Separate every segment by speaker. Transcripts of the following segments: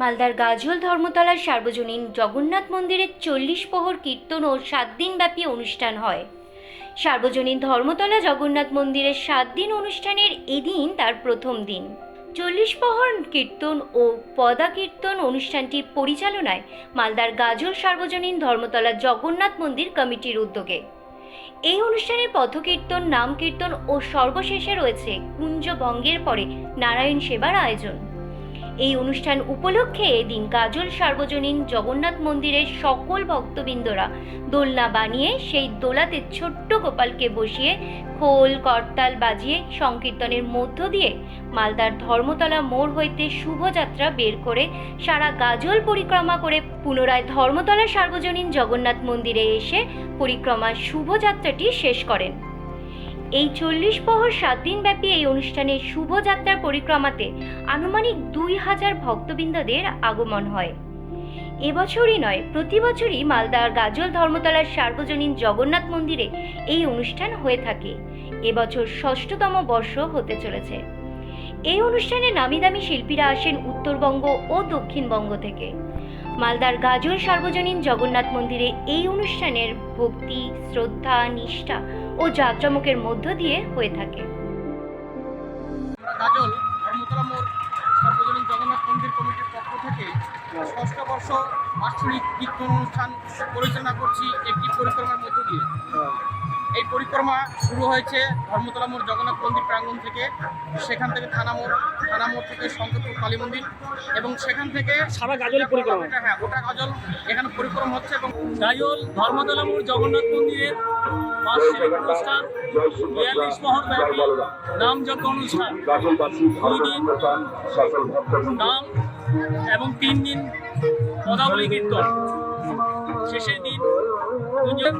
Speaker 1: মালদার গাজল ধর্মতলার সার্বজনীন জগন্নাথ মন্দিরে চল্লিশ প্রহর কীর্তন ও সাত দিনব্যাপী অনুষ্ঠান হয়। সার্বজনীন ধর্মতলা জগন্নাথ মন্দিরের সাত দিন অনুষ্ঠানের এদিন তার প্রথম দিন। চল্লিশ প্রহর কীর্তন ও পদা কীর্তন অনুষ্ঠানটি পরিচালনায় মালদার গাজল সার্বজনীন ধর্মতলা জগন্নাথ মন্দির কমিটির উদ্যোগে। এই অনুষ্ঠানে পথকীর্তন নাম কীর্তন ও সর্বশেষে রয়েছে কুঞ্জ ভঙ্গের পরে নারায়ণ সেবার আয়োজন। এই অনুষ্ঠান উপলক্ষে এদিন গাজল সার্বজনীন জগন্নাথ মন্দিরের সকল ভক্তবৃন্দরা দোলনা বানিয়ে সেই দোলাতে ছোট্ট গোপালকে বসিয়ে খোল, করতাল বাজিয়ে সংকীর্তনের মধ্য দিয়ে মালদার ধর্মতলা মোড় হইতে শুভযাত্রা বের করে সারা গাজল পরিক্রমা করে পুনরায় ধর্মতলা সার্বজনীন জগন্নাথ মন্দিরে এসে পরিক্রমার শুভযাত্রাটি শেষ করেন। এই চল্লিশ প্রহর সাত দিনব্যাপী এই অনুষ্ঠানের শুভযাত্রার পরিক্রমাতে আনুমানিক দুই হাজার ভক্তবৃন্দদের আগমন হয়। এবছরই নয়, প্রতি বছরই মালদার গাজল ধর্মতলার সার্বজনীন জগন্নাথ মন্দিরে এই অনুষ্ঠান হয়ে থাকে। এবছর ষষ্ঠতম বর্ষ হতে চলেছে। এই অনুষ্ঠানে নামি দামি শিল্পীরা আসেন উত্তরবঙ্গ ও দক্ষিণবঙ্গ থেকে। মালদার গাজল সার্বজনীন জগন্নাথ মন্দিরে এই অনুষ্ঠানের ভক্তি, শ্রদ্ধা, নিষ্ঠা ও জাঁকজমকের মধ্য দিয়ে হয়ে থাকে।
Speaker 2: জগন্নাথ মন্দির কমিটির পক্ষ থেকে ষষ্ঠ বর্ষ বাৎসরিক কীর্তন অনুষ্ঠান পরিচালনা করছি একটি পরিক্রমার মধ্য দিয়ে। এই পরিক্রমা শুরু হয়েছে ধর্মতলা মোড় জগন্নাথ মন্দির প্রাঙ্গণ থেকে। সেখান থেকে থানা মোড় থানা মোড় থেকে শঙ্করপুর কালী মন্দির এবং সেখান থেকে
Speaker 3: সারা গাজল পরিক্রমা।
Speaker 2: হ্যাঁ গোটা গাজল এখানে পরিক্রমা হচ্ছে এবং
Speaker 3: গাজল ধর্মতলা মোড় জগন্নাথ মন্দিরের বার্ষিক অনুষ্ঠান বিয়াল্লিশ মহর ব্যাপী নামযজ্ঞ অনুষ্ঠান। দুই দিন নাম এবং তিন দিন পদাবলী কীর্তন। শেষের দিন কুঞ্জন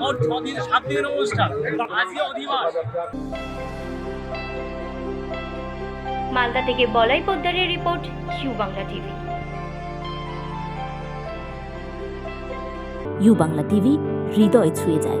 Speaker 3: মোট ছ দিন সাত দিনের অনুষ্ঠান। আজকে অধিবাস।
Speaker 1: মালদা থেকে বলাই পোদ্দারের report U Bangla TV.
Speaker 4: U Bangla TV হৃদয় ছুঁয়ে যায়।